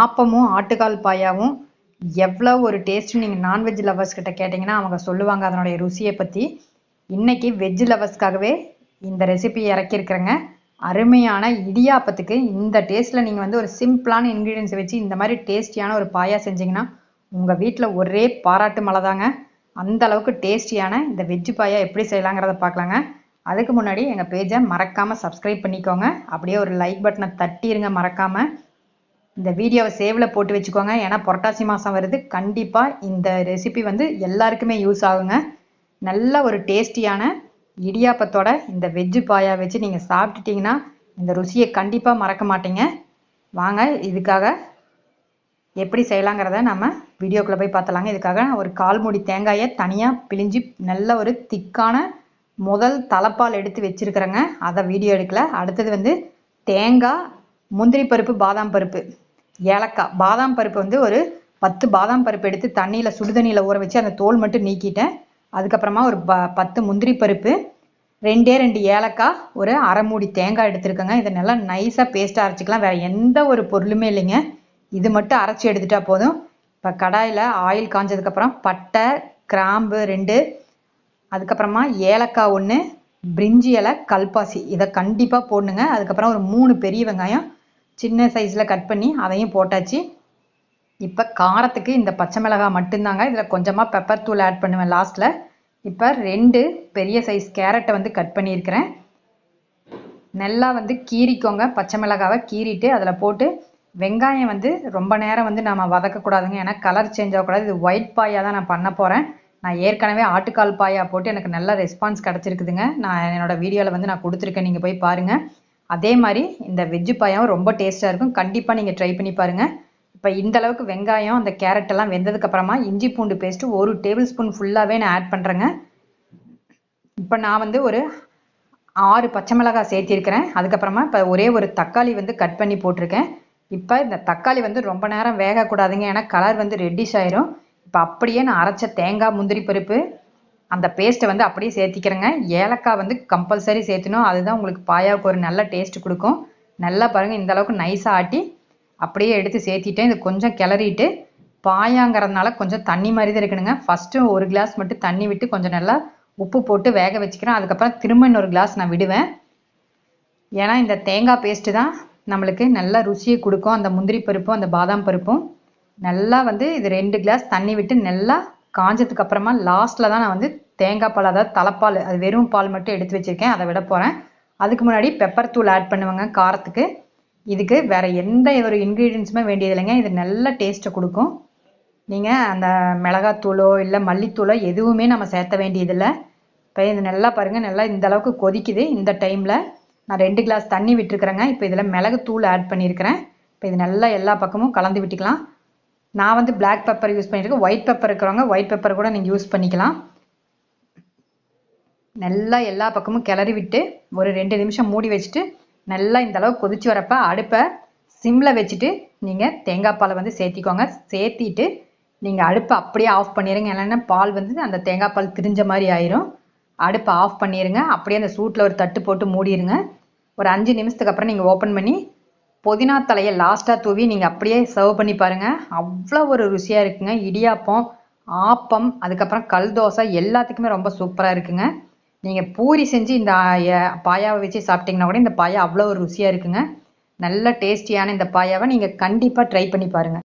ஆப்பமும் ஆட்டுக்கால் பாயாவும் எவ்வளோ ஒரு டேஸ்ட் நீங்கள் நான்வெஜ் லவர்ஸ் கிட்ட கேட்டிங்கன்னா அவங்க சொல்லுவாங்க அதனுடைய ருசியை பற்றி இன்னைக்கு வெஜ் லவர்ஸ்க்காகவே இந்த ரெசிபி இறக்கியிருக்கிறேங்க. அருமையான இடியாப்பத்துக்கு இந்த டேஸ்ட்டில் நீங்கள் வந்து ஒரு சிம்பிளான இன்க்ரீடியன்ஸை வச்சு இந்த மாதிரி டேஸ்டியான ஒரு பாயா செஞ்சிங்கன்னா உங்கள் வீட்டில் ஒரே பாராட்டு மழை தாங்க. அந்த அளவுக்கு டேஸ்டியான இந்த வெஜ் பாயா எப்படி செய்யலாங்கிறத பார்க்கலாங்க. அதுக்கு முன்னாடி எங்கள் பேஜை மறக்காமல் சப்ஸ்கிரைப் பண்ணிக்கோங்க. அப்படியே ஒரு லைக் பட்டனை தட்டிடுங்க மறக்காமல் இந்த வீடியோவை சேவில் போட்டு வச்சுக்கோங்க. ஏன்னா புரட்டாசி மாதம் வருது. கண்டிப்பாக இந்த ரெசிபி வந்து எல்லாருக்குமே யூஸ் ஆகுங்க. நல்ல ஒரு டேஸ்டியான இடியாப்பத்தோட இந்த வெஜ்ஜு பாயா வச்சு நீங்கள் சாப்பிட்டுட்டிங்கன்னா இந்த ருசியை கண்டிப்பாக மறக்க மாட்டீங்க. வாங்க இதுக்காக எப்படி செய்யலாங்கிறத நம்ம வீடியோக்குள்ளே போய் பார்த்தலாங்க இதுக்காக ஒரு கால் மூடி தேங்காயை தனியாக பிழிஞ்சு நல்ல ஒரு திக்கான முதல் தலைப்பால் எடுத்து வச்சுருக்கிறேங்க. அதை வீடியோ எடுக்கல. அடுத்தது வந்து தேங்காய் முந்திரி பருப்பு பாதாம் பருப்பு. ஏலக்காய். பாதாம் பருப்பு வந்து ஒரு பத்து பாதாம் பருப்பு எடுத்து தண்ணியில் சுடுதண்ணியில் ஊற வச்சு அந்த தோல் மட்டும் நீக்கிட்டேன். அதுக்கப்புறமா ஒரு ப பத்து முந்திரி பருப்பு ரெண்டே ரெண்டு ஏலக்காய் ஒரு அரை மூடி தேங்காய் எடுத்துருக்கேங்க. இதை நல்லா நைஸாக பேஸ்ட்டாக அரைச்சிக்கலாம். வேறு எந்த ஒரு பொருளுமே இல்லைங்க. இது மட்டும் அரைச்சி எடுத்துட்டா போதும். இப்போ கடாயில் ஆயில் காஞ்சதுக்கப்புறம் பட்டை கிராம்பு ரெண்டு. அதுக்கப்புறமா ஏலக்காய் ஒன்று பிரிஞ்சி இலை கல்பாசி. இதை கண்டிப்பாக போடணுங்க. அதுக்கப்புறம் ஒரு மூணு பெரிய வெங்காயம் சின்ன சைஸில் கட் பண்ணி அதையும் போட்டாச்சு. இப்போ காரத்துக்கு இந்த பச்சை மிளகாய் மட்டும்தாங்க. இதில் கொஞ்சமாக பெப்பர் தூள் ஆட் பண்ணுவேன் லாஸ்ட்டில் இப்போ ரெண்டு பெரிய சைஸ் கேரட்டை வந்து கட் பண்ணியிருக்கிறேன். நல்லா வந்து கீறிக்கோங்க. பச்சை மிளகாவை கீறிட்டு அதில் போட்டு வெங்காயம் வந்து ரொம்ப நேரம் வந்து நம்ம வதக்கக்கூடாதுங்க. ஏன்னா கலர் சேஞ்ச் ஆகக்கூடாது. இது ஒயிட் பாயாக தான் நான் பண்ண போகிறேன் நான் ஏற்கனவே ஆட்டுக்கால் பாயா போட்டு எனக்கு நல்ல ரெஸ்பான்ஸ் கிடச்சிருக்குதுங்க. நான் என்னோடய வீடியோவில் வந்து நான் கொடுத்துருக்கேன். நீங்கள் போய் பாருங்கள் அதே மாதிரி இந்த வெஜ்ஜு பாயாவும் ரொம்ப டேஸ்ட்டாக இருக்கும். கண்டிப்பாக நீங்கள் ட்ரை பண்ணி பாருங்கள் இப்போ இந்த அளவுக்கு வெங்காயம் அந்த கேரட் எல்லாம் வெந்ததுக்கப்புறமா இஞ்சி பூண்டு பேஸ்ட்டு ஒரு டேபிள் ஸ்பூன் ஃபுல்லாகவே நான் ஆட் பண்ணுறேங்க இப்போ நான் வந்து ஒரு ஆறு பச்சை மிளகாய் சேர்த்திருக்கிறேன். அதுக்கப்புறமா இப்போ ஒரே ஒரு தக்காளி வந்து கட் பண்ணி போட்டிருக்கேன். இப்போ இந்த தக்காளி வந்து ரொம்ப நேரம் வேகக்கூடாதுங்க. ஏன்னா கலர் வந்து ரெட்டிஷ் ஆயிரும். இப்போ அப்படியே நான் அரைச்ச தேங்காய் முந்திரி பருப்பு அந்த பேஸ்ட்டை வந்து அப்படியே சேர்த்திக்கிறேங்க. ஏலக்காய் வந்து கம்பல்சரி சேர்த்தணும். அதுதான் உங்களுக்கு பாயாவுக்கு ஒரு நல்ல டேஸ்ட் கொடுக்கும். நல்லா பாருங்கள் இந்த அளவுக்கு நைஸாக ஆட்டி அப்படியே எடுத்து சேர்த்திட்டேன். இது கொஞ்சம் கிளறிட்டு பாயாங்கிறதுனால கொஞ்சம் தண்ணி மாதிரி தான் இருக்கணுங்க. ஃபஸ்ட்டு ஒரு கிளாஸ் மட்டும் தண்ணி விட்டு கொஞ்சம் நல்லா உப்பு போட்டு வேக வச்சுக்கிறேன். அதுக்கப்புறம் திரும்ப இன்னொரு கிளாஸ் நான் விடுவேன். ஏன்னா இந்த தேங்காய் பேஸ்ட்டு தான் நம்மளுக்கு நல்லா ருசியை கொடுக்கும். அந்த முந்திரி பருப்பும் அந்த பாதாம் பருப்பும். நல்லா வந்து இது ரெண்டு கிளாஸ் தண்ணி விட்டு நல்லா காஞ்சதுக்கு அப்புறமா லாஸ்ட்டில் தான் நான் வந்து தேங்காய் பால் அதாவது தலைப்பால் அது வெறும் பால் மட்டும் எடுத்து வச்சுருக்கேன். அதை விட போகிறேன் அதுக்கு முன்னாடி பெப்பர் தூள் ஆட் பண்ணுவேங்க காரத்துக்கு. இதுக்கு வேறு எந்த ஒரு இன்க்ரீடியன்ஸுமே வேண்டியது இல்லைங்க இது நல்ல டேஸ்ட்டை கொடுக்கும். நீங்கள் அந்த மிளகாத்தூளோ இல்லை மல்லித்தூளோ எதுவுமே நம்ம சேர்த்த வேண்டியதில்லை. இப்போ இது நல்லா பாருங்கள் நல்லா இந்த அளவுக்கு கொதிக்குது. இந்த டைமில் நான் ரெண்டு கிளாஸ் தண்ணி விட்டுருக்குறேங்க. இப்போ இதில் மிளகுத்தூள் ஆட் பண்ணியிருக்கிறேன் இப்போ இது நல்லா எல்லா பக்கமும் கலந்து விட்டுக்கலாம். நான் வந்து பிளாக் பெப்பர் யூஸ் பண்ணியிருக்கேன் ஒயிட் பெப்பர் இருக்கிறவங்க ஒயிட் பெப்பர் கூட நீங்கள் யூஸ் பண்ணிக்கலாம். நல்லா எல்லா பக்கமும் கிளறி விட்டு ஒரு ரெண்டு நிமிஷம் மூடி வச்சுட்டு நல்லா இந்த அளவு கொதிச்சு வரப்ப அடுப்பை சிம்மில் வச்சுட்டு நீங்கள் தேங்காய் பாலை வந்து சேர்த்திக்கோங்க. சேர்த்திட்டு நீங்கள் அடுப்பை அப்படியே ஆஃப் பண்ணிடுங்க இல்லைன்னா பால் வந்து அந்த தேங்காய் பால் திரிஞ்ச மாதிரி ஆயிரும். அடுப்பை ஆஃப் பண்ணிடுங்க அப்படியே அந்த சூட்டில் ஒரு தட்டு போட்டு மூடிடுங்க ஒரு அஞ்சு நிமிஷத்துக்கு அப்புறம் நீங்கள் ஓப்பன் பண்ணி புதினா தலையை லாஸ்ட்டாக தூவி நீங்கள் அப்படியே சர்வ் பண்ணி பாருங்கள் அவ்வளோ ஒரு ருசியாக இருக்குங்க. இடியாப்பம் ஆப்பம் அதுக்கப்புறம் கல் தோசை எல்லாத்துக்குமே ரொம்ப சூப்பராக இருக்குங்க. நீங்கள் பூரி செஞ்சு இந்த பாயாவை வச்சு சாப்பிட்டீங்கன்னா கூட இந்த பாயா அவ்வளோ ஒரு ருசியாக இருக்குங்க. நல்ல டேஸ்டியான இந்த பாயாவை நீங்கள் கண்டிப்பாக ட்ரை பண்ணி பாருங்கள்